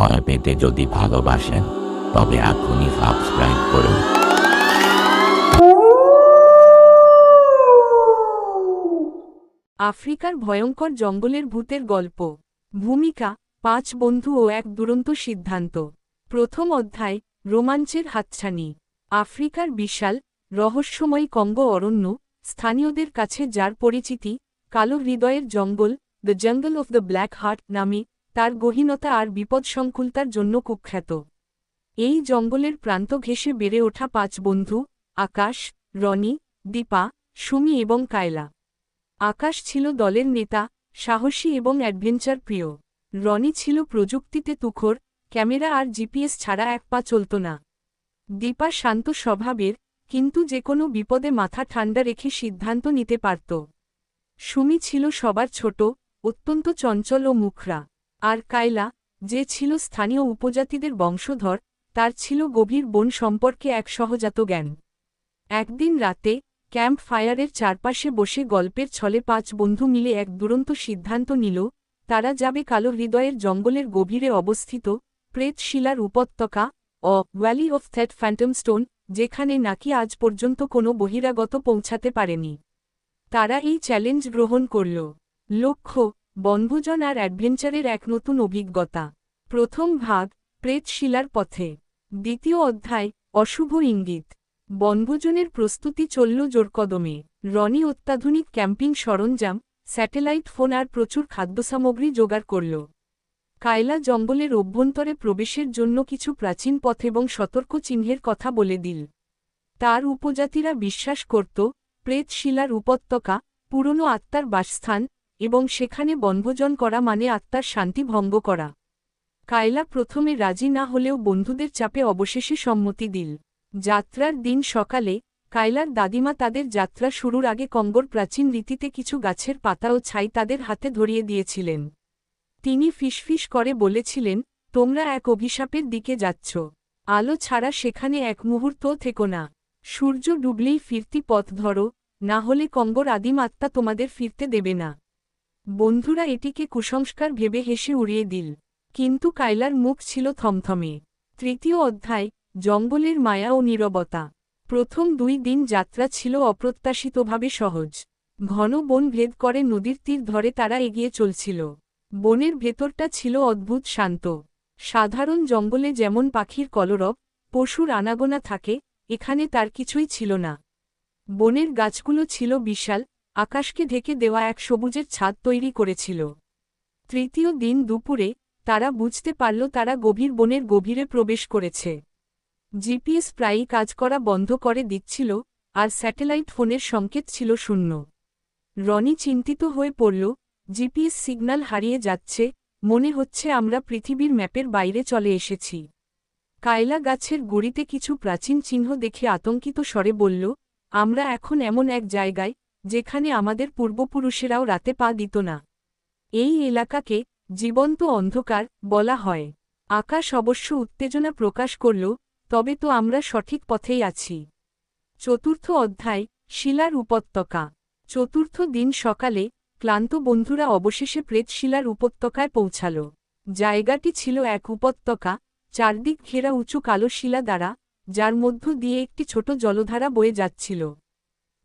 ভয় পেতে যদি ভালোবাসেন, তবে এখনই সাবস্ক্রাইব করুন। আফ্রিকার ভয়ঙ্কর জঙ্গলের ভূতের গল্প। ভূমিকা, পাঁচ বন্ধু ও এক দুরন্ত সিদ্ধান্ত। প্রথম অধ্যায়, রোমাঞ্চের হাতছানি। আফ্রিকার বিশাল, রহস্যময়ী কঙ্গ অরণ্য, স্থানীয়দের কাছে যার পরিচিতি, কালো হৃদয়ের জঙ্গল the jungle of the black heart নামে তার গহীনতা আর বিপদসংকুলতার জন্য কুখ্যাত। এই জঙ্গলের প্রান্ত ঘেঁষে বেড়ে ওঠা পাঁচ বন্ধু, আকাশ, রনি, দীপা, সুমি এবং কায়লা। আকাশ ছিল দলের নেতা, সাহসী এবং অ্যাডভেঞ্চার প্রিয়। রনি ছিল প্রযুক্তিতে তুখর, ক্যামেরা আর জিপিএস ছাড়া এক পা চলত না। দীপা শান্ত স্বভাবের, কিন্তু যে কোনো বিপদে মাথা ঠান্ডা রেখে সিদ্ধান্ত নিতে পারত। সুমি ছিল সবার ছোট, অত্যন্ত চঞ্চল ও মুখরা। আর কায়লা, যে ছিল স্থানীয় উপজাতিদের বংশধর, তার ছিল গভীর বন সম্পর্কে এক সহজাত জ্ঞান। একদিন রাতে ক্যাম্প ফায়ারের চারপাশে বসে গল্পের ছলে পাঁচ বন্ধু মিলে এক দুরন্ত সিদ্ধান্ত নিল, তারা যাবে কালো হৃদয়ের জঙ্গলের গভীরে অবস্থিত প্রেতশিলার উপত্যকা, a valley of that phantom stone, যেখানে নাকি আজ পর্যন্ত কোনো বহিরাগত পৌঁছাতে পারেনি। তারা এই চ্যালেঞ্জ গ্রহণ করল। লক্ষ্য বনভোজন আর অ্যাডভেঞ্চারের এক নতুন অভিজ্ঞতা। প্রথম ভাগ, প্রেতশিলার পথে। দ্বিতীয় অধ্যায়, অশুভ ইঙ্গিত। বনভোজনের প্রস্তুতি চলল জোরকদমে। রনি অত্যাধুনিক ক্যাম্পিং সরঞ্জাম, স্যাটেলাইট ফোন আর প্রচুর খাদ্যসামগ্রী জোগাড় করল। কায়লা জঙ্গলের অভ্যন্তরে প্রবেশের জন্য কিছু প্রাচীন পথ এবং সতর্ক চিহ্নের কথা বলে দিল। তার উপজাতিরা বিশ্বাস করত, প্রেতশিলার উপত্যকা, পুরনো আত্মার বাসস্থান এবং সেখানে বনভোজন করা মানে আত্মার শান্তি ভঙ্গ করা। কায়লা প্রথমে রাজি না হলেও বন্ধুদের চাপে অবশেষে সম্মতি দিল। যাত্রার দিন সকালে কায়লার দাদিমা তাদের যাত্রা শুরুর আগে কঙ্গর প্রাচীন রীতিতে কিছু গাছের পাতা ও ছাই তাদের হাতে ধরিয়ে দিয়েছিলেন। তিনি ফিসফিস করে বলেছিলেন, তোমরা এক অভিশাপের দিকে যাচ্ছ। আলো ছাড়া সেখানে এক মুহূর্তও থেকো না। সূর্য ডুবলেই ফিরতি পথ ধরো, না হলে কঙ্গর আদিম আত্মা তোমাদের ফিরতে দেবে না। বন্ধুরা এটিকে কুসংস্কার ভেবে হেসে উড়িয়ে দিল। কিন্তু কায়লার মুখ ছিল থমথমে। তৃতীয় অধ্যায়, জঙ্গলের মায়া ও নীরবতা। প্রথম দুই দিন যাত্রা ছিল অপ্রত্যাশিতভাবে সহজ। ঘন বন ভেদ করে নদীর তীর ধরে তারা এগিয়ে চলছিল। বনের ভেতরটা ছিল অদ্ভুত শান্ত। সাধারণ জঙ্গলে যেমন পাখির কলরব, পশুর আনাগোনা থাকে, এখানে তার কিছুই ছিল না। বনের গাছগুলো ছিল বিশাল আকাশকে ঢেকে দেওয়া এক সবুজের ছাদ তৈরি করেছিল। তৃতীয় দিন দুপুরে তারা বুঝতে পারল তারা গভীর বনের গভীরে প্রবেশ করেছে। জিপিএস প্রায়ই কাজ করা বন্ধ করে দিচ্ছিল, আর স্যাটেলাইট ফোনের সংকেত ছিল শূন্য। রনি চিন্তিত হয়ে পড়ল, জিপিএস সিগন্যাল হারিয়ে যাচ্ছে, মনে হচ্ছে আমরা পৃথিবীর ম্যাপের বাইরে চলে এসেছি। কায়লা গাছের গুড়িতে কিছু প্রাচীন চিহ্ন দেখে আতঙ্কিত স্বরে বলল, আমরা এখন এমন এক জায়গায় যেখানে আমাদের পূর্বপুরুষেরাও রাতে পা দিত না। এই এলাকাকে জীবন্ত অন্ধকার বলা হয়। আকাশ অবশ্য উত্তেজনা প্রকাশ করল, তবে তো আমরা সঠিক পথেই আছি। চতুর্থ অধ্যায়, শিলার উপত্যকা। চতুর্থ দিন সকালে ক্লান্ত বন্ধুরা অবশেষে প্রেতশিলার উপত্যকায় পৌঁছাল। জায়গাটি ছিল এক উপত্যকা, চারদিক ঘেরা উঁচু কালো শিলা দ্বারা, যার মধ্য দিয়ে একটি ছোট জলধারা বয়ে যাচ্ছিল।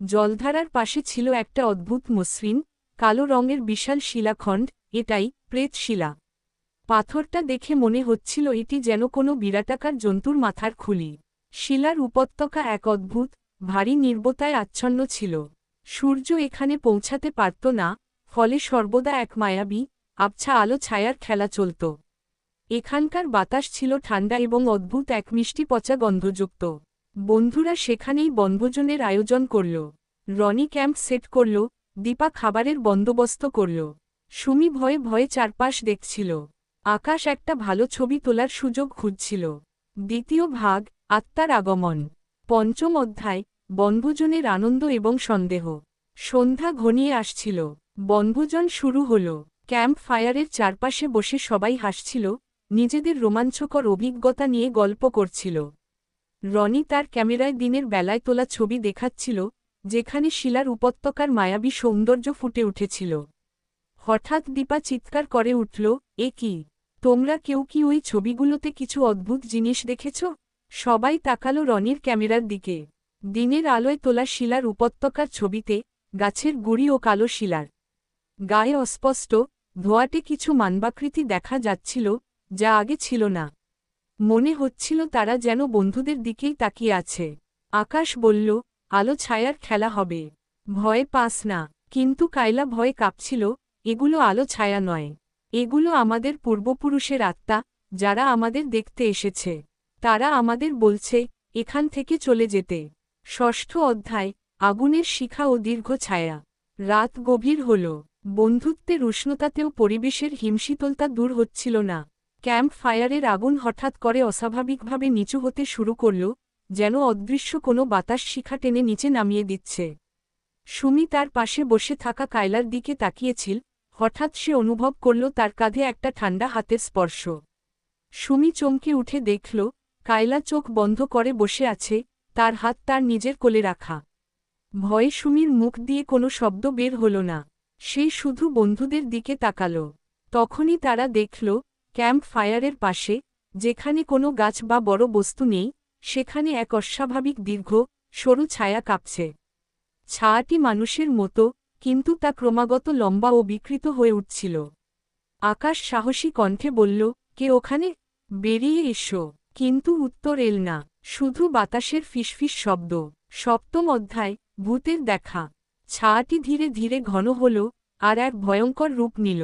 জলধারার পাশে ছিল একটা অদ্ভুত মসৃণ, কালো রঙের বিশাল শিলাখণ্ড, এটাই প্রেতশিলা পাথরটা দেখে মনে হচ্ছিল এটি যেন কোনো বিরাটাকার জন্তুর মাথার খুলি। শিলার উপত্যকা এক অদ্ভুত, ভারী নির্বতায় আচ্ছন্ন ছিল। সূর্য এখানে পৌঁছাতে পারত না, ফলে সর্বদা এক মায়াবী, আবছা আলো ছায়ার খেলা চলত। এখানকার বাতাস ছিল ঠান্ডা এবং অদ্ভুত এক মিষ্টি পচা গন্ধযুক্ত। বন্ধুরা সেখানেই বনভোজনের আয়োজন করল। রনি ক্যাম্প সেট করল, দীপা খাবারের বন্দোবস্ত করল। সুমি ভয়ে ভয়ে চারপাশ দেখছিল। আকাশ একটা ভালো ছবি তোলার সুযোগ খুঁজছিল। দ্বিতীয় ভাগ, আত্মার আগমন। পঞ্চম অধ্যায়, বনভোজনের আনন্দ এবং সন্দেহ। সন্ধ্যা ঘনিয়ে আসছিল। বনভোজন শুরু হল। ক্যাম্প ফায়ারের চারপাশে বসে সবাই হাসছিল, নিজেদের রোমাঞ্চকর অভিজ্ঞতা নিয়ে গল্প করছিল। রনি তার ক্যামেরায় দিনের বেলায় তোলা ছবি দেখাচ্ছিল, যেখানে শিলার উপত্যকার মায়াবী সৌন্দর্য ফুটে উঠেছিল। হঠাৎ দীপা চিৎকার করে উঠল, এ কি? তোমরা কেউ কি ওই ছবিগুলোতে কিছু অদ্ভুত জিনিস দেখেছ? সবাই তাকালো রনির ক্যামেরার দিকে। দিনের আলোয় তোলা শিলার উপত্যকার ছবিতে গাছের গুড়ি ও কালো শিলার গায়ে অস্পষ্ট, ধোয়াটে কিছু মানবাকৃতি দেখা যাচ্ছিল, যা আগে ছিল না। মনে হচ্ছিল তারা যেন বন্ধুদের দিকেই তাকিয়ে আছে। আকাশ বলল, আলো ছায়ার খেলা হবে। ভয়ে পাস না। কিন্তু কায়লা ভয়ে কাঁপছিল, এগুলো আলো ছায়া নয়। এগুলো আমাদের পূর্বপুরুষের আত্মা, যারা আমাদের দেখতে এসেছে। তারা আমাদের বলছে, এখান থেকে চলে যেতে। ষষ্ঠ অধ্যায়, আগুনের শিখা ও দীর্ঘ ছায়া। রাত গভীর হল। বন্ধুত্বের উষ্ণতাতেও পরিবেশের হিমশীতলতা দূর হচ্ছিল না। ক্যাম্প ফায়ারের আগুন হঠাৎ করে অস্বাভাবিকভাবে নিচু হতে শুরু করল, যেন অদৃশ্য কোনো বাতাস শিখা টেনে নিচে নামিয়ে দিচ্ছে। সুমি তার পাশে বসে থাকা কায়লার দিকে তাকিয়েছিল, হঠাৎ সে অনুভব করল তার কাঁধে একটা ঠান্ডা হাতের স্পর্শ। সুমি চমকে উঠে দেখল, কায়লা চোখ বন্ধ করে বসে আছে, তার হাত তার নিজের কোলে রাখা। ভয়ে সুমির মুখ দিয়ে কোনো শব্দ বের হল না, সে শুধু বন্ধুদের দিকে তাকাল। তখনই তারা দেখল ক্যাম্প ফায়ারের পাশে, যেখানে কোনো গাছ বা বড় বস্তু নেই, সেখানে এক অস্বাভাবিক দীর্ঘ, সরু ছায়া কাঁপছে। ছায়াটি মানুষের মতো, কিন্তু তা ক্রমাগত লম্বা ও বিকৃত হয়ে উঠছিল। আকাশ সাহসী কণ্ঠে বলল, কে ওখানে? বেরিয়ে এসো। কিন্তু উত্তর এল না। শুধু বাতাসের ফিসফিস শব্দ। সপ্তম অধ্যায়, ভূতের দেখা। ছায়াটি ধীরে ধীরে ঘন হল, আর এক ভয়ঙ্কর রূপ নিল।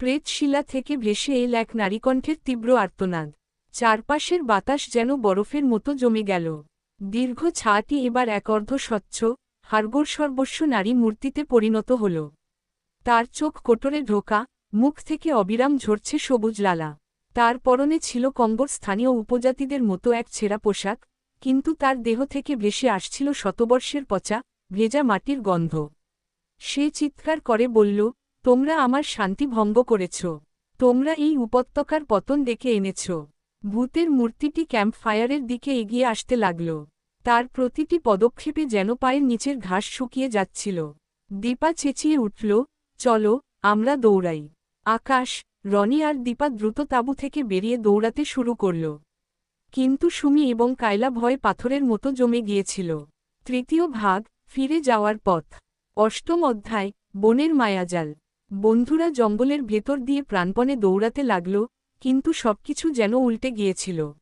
প্রেতশিলা থেকে ভেসে এল এক নারীকণ্ঠের তীব্র আর্তনাদ। চারপাশের বাতাস যেন বরফের মতো জমে গেল। দীর্ঘ ছায়াটি এবার এক অর্ধ স্বচ্ছ, হাড়গোড় সর্বস্ব নারী মূর্তিতে পরিণত হল। তার চোখ কোটরে ঢোকা, মুখ থেকে অবিরাম ঝরছে সবুজ লালা। তার পরনে ছিল কম্বর স্থানীয় উপজাতিদের মতো এক ছেঁড়া পোশাক, কিন্তু তার দেহ থেকে ভেসে আসছিল শতবর্ষের পচা, ভেজা মাটির গন্ধ। সে চিৎকার করে বলল তোমরা আমার শান্তি ভঙ্গ করেছ। তোমরা এই উপত্যকার পতন ডেকে এনেছ। ভূতের মূর্তিটি ক্যাম্প ফায়ারের দিকে এগিয়ে আসতে লাগল। তার প্রতিটি পদক্ষেপে যেন পায়ের নিচের ঘাস শুকিয়ে যাচ্ছিল। দীপা চেঁচিয়ে উঠল, চলো, আমরা দৌড়াই। আকাশ, রনি আর দীপা দ্রুত তাঁবু থেকে বেরিয়ে দৌড়াতে শুরু করল। কিন্তু সুমি এবং কায়লা ভয় পাথরের মতো জমে গিয়েছিল। তৃতীয় ভাগ, ফিরে যাওয়ার পথ। অষ্টম অধ্যায়, বনের মায়াজাল। বন্ধুরা জঙ্গলের ভেতর দিয়ে প্রাণপণে দৌড়াতে লাগল, কিন্তু সবকিছু যেন উল্টে গিয়েছিল।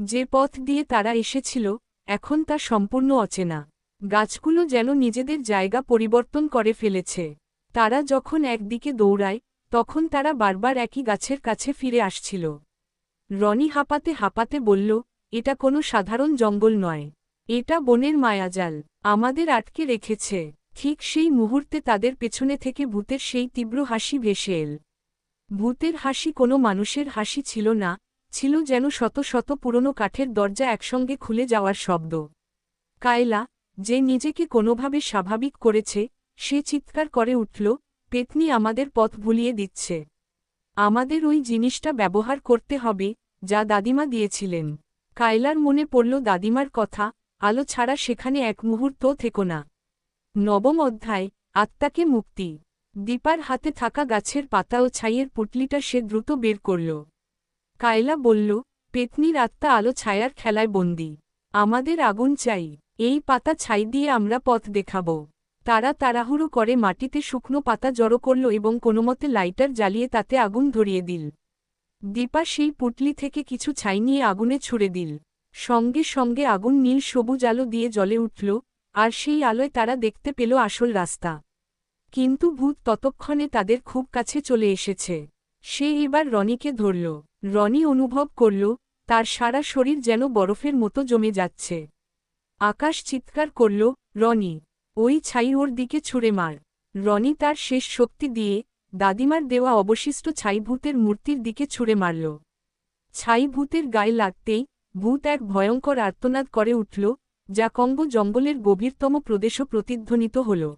যে পথ দিয়ে তারা এসেছিল, এখন তা সম্পূর্ণ অচেনা। গাছগুলো যেন নিজেদের জায়গা পরিবর্তন করে ফেলেছে। তারা যখন একদিকে দৌড়ায়, তখন তারা বারবার একই গাছের কাছে ফিরে আসছিল। রনি হাঁপাতে হাঁপাতে বলল, এটা কোনো সাধারণ জঙ্গল নয়। এটা বনের মায়াজাল। আমাদের আটকে রেখেছে। ঠিক সেই মুহূর্তে তাদের পেছনে থেকে ভূতের সেই তীব্র হাসি ভেসে এল। ভূতের হাসি কোনো মানুষের হাসি ছিল না, ছিল যেন শত শত পুরনো কাঠের দরজা একসঙ্গে খুলে যাওয়ার শব্দ। কায়লা, যে নিজেকে কোনোভাবে স্বাভাবিক করেছে, সে চিৎকার করে উঠল, পেতনি আমাদের পথ ভুলিয়ে দিচ্ছে। আমাদের ওই জিনিসটা ব্যবহার করতে হবে, যা দাদিমা দিয়েছিলেন। কায়লার মনে পড়ল দাদিমার কথা, আলো ছাড়া সেখানে এক মুহূর্তও থেকো না। নবম অধ্যায়, আত্মাকে মুক্তি। দীপার হাতে থাকা গাছের পাতা ও ছাইয়ের পুটলিটা সে দ্রুত বের করল। কায়লা বলল, পেতনির আত্মা আলো ছায়ার খেলায় বন্দি। আমাদের আগুন চাই। এই পাতা ছাই দিয়ে আমরা পথ দেখাব। তারা তাড়াহুড়ো করে মাটিতে শুকনো পাতা জড়ো করল এবং কোনোমতে লাইটার জ্বালিয়ে তাতে আগুন ধরিয়ে দিল। দীপা সেই পুটলি থেকে কিছু ছাই নিয়ে আগুনে ছুড়ে দিল। সঙ্গে সঙ্গে আগুন নীল সবুজ আলো দিয়ে জ্বলে উঠল। আর সেই আলোয় তারা দেখতে পেল আসল রাস্তা। কিন্তু ভূত ততক্ষণে তাদের খুব কাছে চলে এসেছে। সে এবার রনিকে ধরল। রনি অনুভব করল, তার সারা শরীর যেন বরফের মতো জমে যাচ্ছে। আকাশ চিৎকার করল, রনি, ওই ছাই ওর দিকে ছুঁড়ে মার। রনি তার শেষ শক্তি দিয়ে দাদিমার দেওয়া অবশিষ্ট ছাই ভূতের মূর্তির দিকে ছুঁড়ে মারল। ছাই ভূতের গায়ে লাগতেই ভূত এক ভয়ঙ্কর আর্তনাদ করে উঠল যা কঙ্গ জঙ্গলের গভীরতম প্রদেশও প্রতিধ্বনিত হল।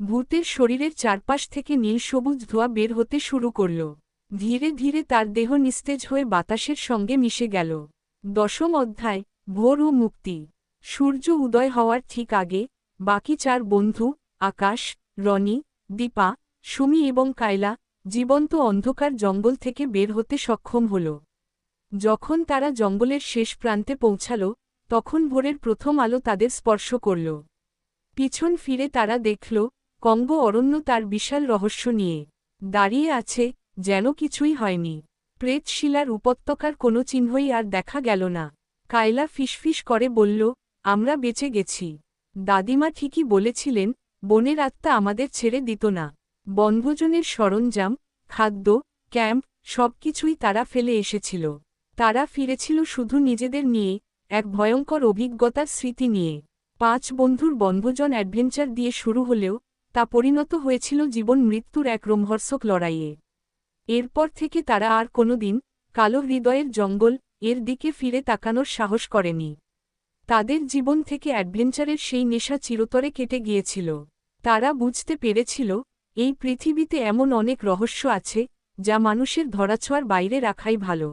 ভূতের শরীরের চারপাশ থেকে নীল সবুজ ধোয়া বের হতে শুরু করল। ধীরে ধীরে তার দেহ নিস্তেজ হয়ে বাতাসের সঙ্গে মিশে গেল। দশম অধ্যায়, ভোর ও মুক্তি। সূর্য উদয় হওয়ার ঠিক আগে, বাকি চার বন্ধু, আকাশ, রনি, দীপা, সুমি এবং কায়লা, জীবন্ত অন্ধকার জঙ্গল থেকে বের হতে সক্ষম হল। যখন তারা জঙ্গলের শেষ প্রান্তে পৌঁছাল তখন ভোরের প্রথম আলো তাদের স্পর্শ করল। পিছন ফিরে তারা দেখল, কঙ্গ অরণ্য তার বিশাল রহস্য নিয়ে। দাঁড়িয়ে আছে, যেন কিছুই হয়নি। প্রেতশিলার উপত্যকার কোনো চিহ্নই আর দেখা গেল না। কায়লা ফিসফিস করে বলল, আমরা বেঁচে গেছি। দাদিমা ঠিকই বলেছিলেন, বনের আত্মা আমাদের ছেড়ে দিত না। বনভোজনের সরঞ্জাম, খাদ্য, ক্যাম্প, সবকিছুই তারা ফেলে এসেছিল। তারা ফিরেছিল শুধু নিজেদের নিয়ে এক ভয়ঙ্কর অভিজ্ঞতার স্মৃতি নিয়ে। পাঁচ বন্ধুর বনভোজন অ্যাডভেঞ্চার দিয়ে শুরু হলেও তা পরিণত হয়েছিল জীবন মৃত্যুর এক রোমহর্ষক লড়াইয়ে। এরপর থেকে তারা আর কোনোদিন কালো হৃদয়ের জঙ্গল এর দিকে ফিরে তাকানোর সাহস করেনি। তাদের জীবন থেকে অ্যাডভেঞ্চারের সেই নেশা চিরতরে কেটে গিয়েছিল। তারা বুঝতে পেরেছিল, এই পৃথিবীতে এমন অনেক রহস্য আছে যা মানুষের ধরাছোঁয়ার বাইরে রাখাই ভালো।